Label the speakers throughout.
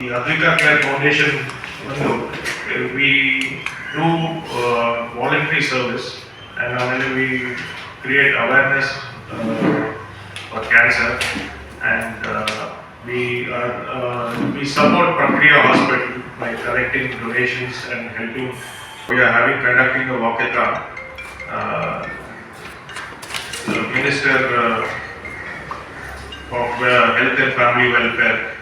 Speaker 1: The Advika Care Foundation, we do uh, voluntary service and we create awareness uh, for cancer and uh, we, are, uh, we support Prakriya Hospital by collecting donations and helping. We are having conducting a walkathon. Uh, the Minister uh, of uh, Health and Family Welfare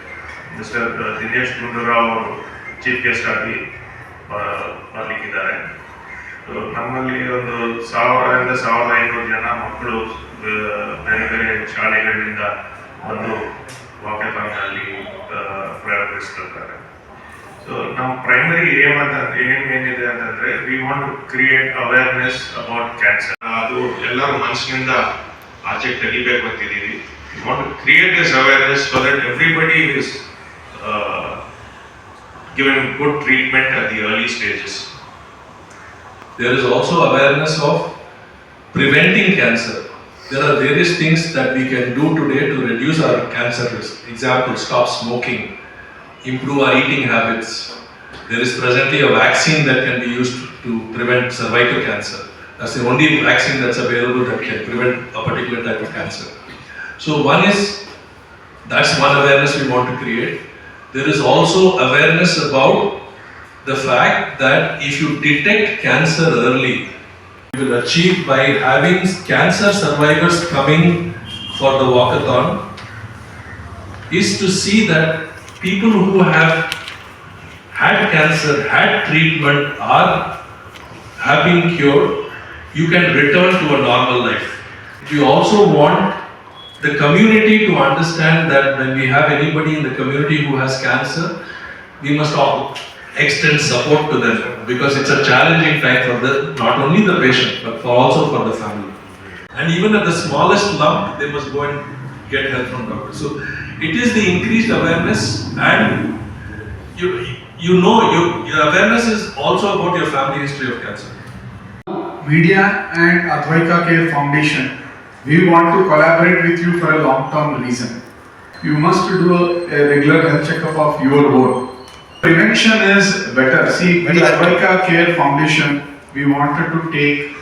Speaker 1: Mr. Dinesh Gundurao ಅವರು chief guest ಆಗಿ ಬರಲಿಕ್ಕಿದ್ದಾರೆ. ನಮ್ಮಲ್ಲಿ ಒಂದು ಸಾವಿರದಿಂದ ಸಾವಿರದ ಐನೂರು ಜನ ಮಕ್ಕಳು ಬೇರೆ ಬೇರೆ ಶಾಲೆಗಳಿಂದ ಒಂದು ವಾಕಥಾನ್ನಲ್ಲಿ ಪ್ರಯೋಗಿಸ್ತಿರ್ತಾರೆ ಸೊ ನಮ್ಮ ಪ್ರೈಮರಿ ಏಮ್ ಅಂತ ಏಮ್ ಏನಿದೆ ಅಂತಂದ್ರೆ we want to create awareness about cancer ಅದು ಎಲ್ಲರ ಮನಸ್ಸಿನಿಂದ ಆಚೆ ತೆಗಿಬೇಕು ಅಂತಿದ್ದೀವಿ. We want to create this awareness for that everybody is Uh, given good treatment at the early stages.
Speaker 2: There is also awareness of preventing cancer. There are various things that we can do today to reduce our cancer risk. Example, stop smoking, improve our eating habits. There is presently a vaccine that can be used to prevent cervical cancer. That's the only vaccine that's available that can prevent a particular type of cancer. So one is, that's one awareness we want to create. There is also awareness about the fact that if you detect cancer early, you will achieve by having cancer survivors coming for the walkathon is to see that people who have had cancer, had treatment, are have been cured, you can return to a normal life. You also want the community to understand that when we have anybody in the community who has cancer, we must all extend support to them because it's a challenging time for the not only the patient but for also for the family. And even at the smallest lump, they must go and get help from doctors. So it is the increased awareness and you you know you, your awareness is also about your family history of cancer.
Speaker 3: Media and Advaita Care Foundation, we want to collaborate with you for a long-term reason. You must do a, a regular health checkup of your own. Prevention is better. See, with Advaita Care Foundation, we wanted to take,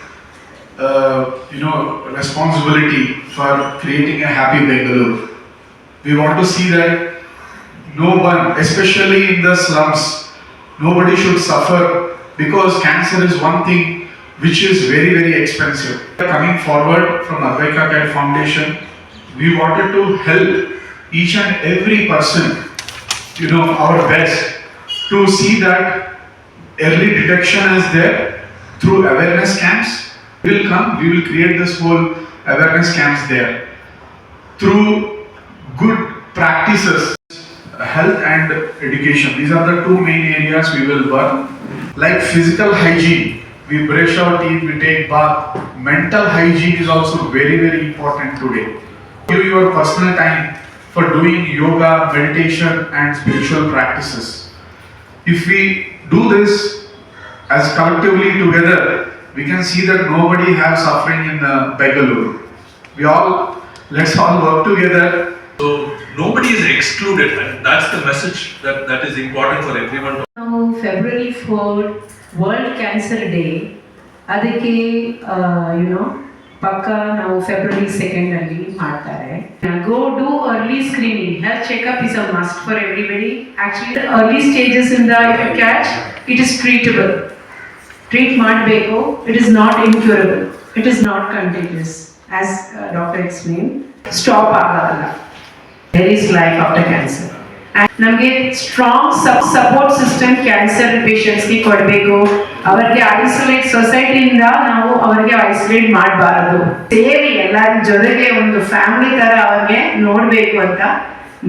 Speaker 3: uh, you know, responsibility for creating a happy Bengaluru. We want to see that no one, especially in the slums, nobody should suffer because cancer is one thing which is very very expensive. Coming forward from Advaita Care Foundation, we wanted to help each and every person, you know, our best to see that early detection is there through awareness camps. We will come, we will create this whole awareness camps there through good practices health and education. These are the two main areas we will work. Like physical hygiene, we brush our teeth, we take bath. Mental hygiene is also very, very important today. Give your personal time for doing yoga, meditation, and spiritual practices. If we do this as collectively together, we can see that nobody has suffering in the Bengaluru. We all, let's all work together.
Speaker 2: So nobody is excluded, and that's the message that, that is important for everyone.
Speaker 4: Now, February 4th, world cancer day ಅದಕ್ಕೆ you know ಪಕ್ಕ ನಾವು February second ಅಲ್ಲಿ ಮಾಡ್ತಾರೆ. Go do early screening health checkup is a must for everybody actually early stages ಇಂದ catch it is treatable treat ಮಾಡಬೇಕು. It is not incurable it is not continues as doctor explain stop ಆಗಲ್ಲ. There is life after cancer ನಮಗೆ strong support system cancer ಪೇಷಂಟ್ಸ್ಗೆ ಕೊಡಬೇಕು. ಅವರಿಗೆ isolate ಸೊಸೈಟಿಯಿಂದ ನಾವು ಅವರಿಗೆ isolate ಮಾಡಬಾರದು. ಸೇರಿ ಎಲ್ಲರ ಜೊತೆಗೆ ಒಂದು ಫ್ಯಾಮಿಲಿ ತರ ಅವ್ರಿಗೆ ನೋಡಬೇಕು ಅಂತ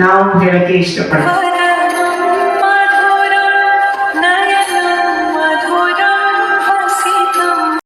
Speaker 4: ನಾವು ಹೇಳಕ್ಕೆ ಇಷ್ಟಪಡ್ತೀವಿ.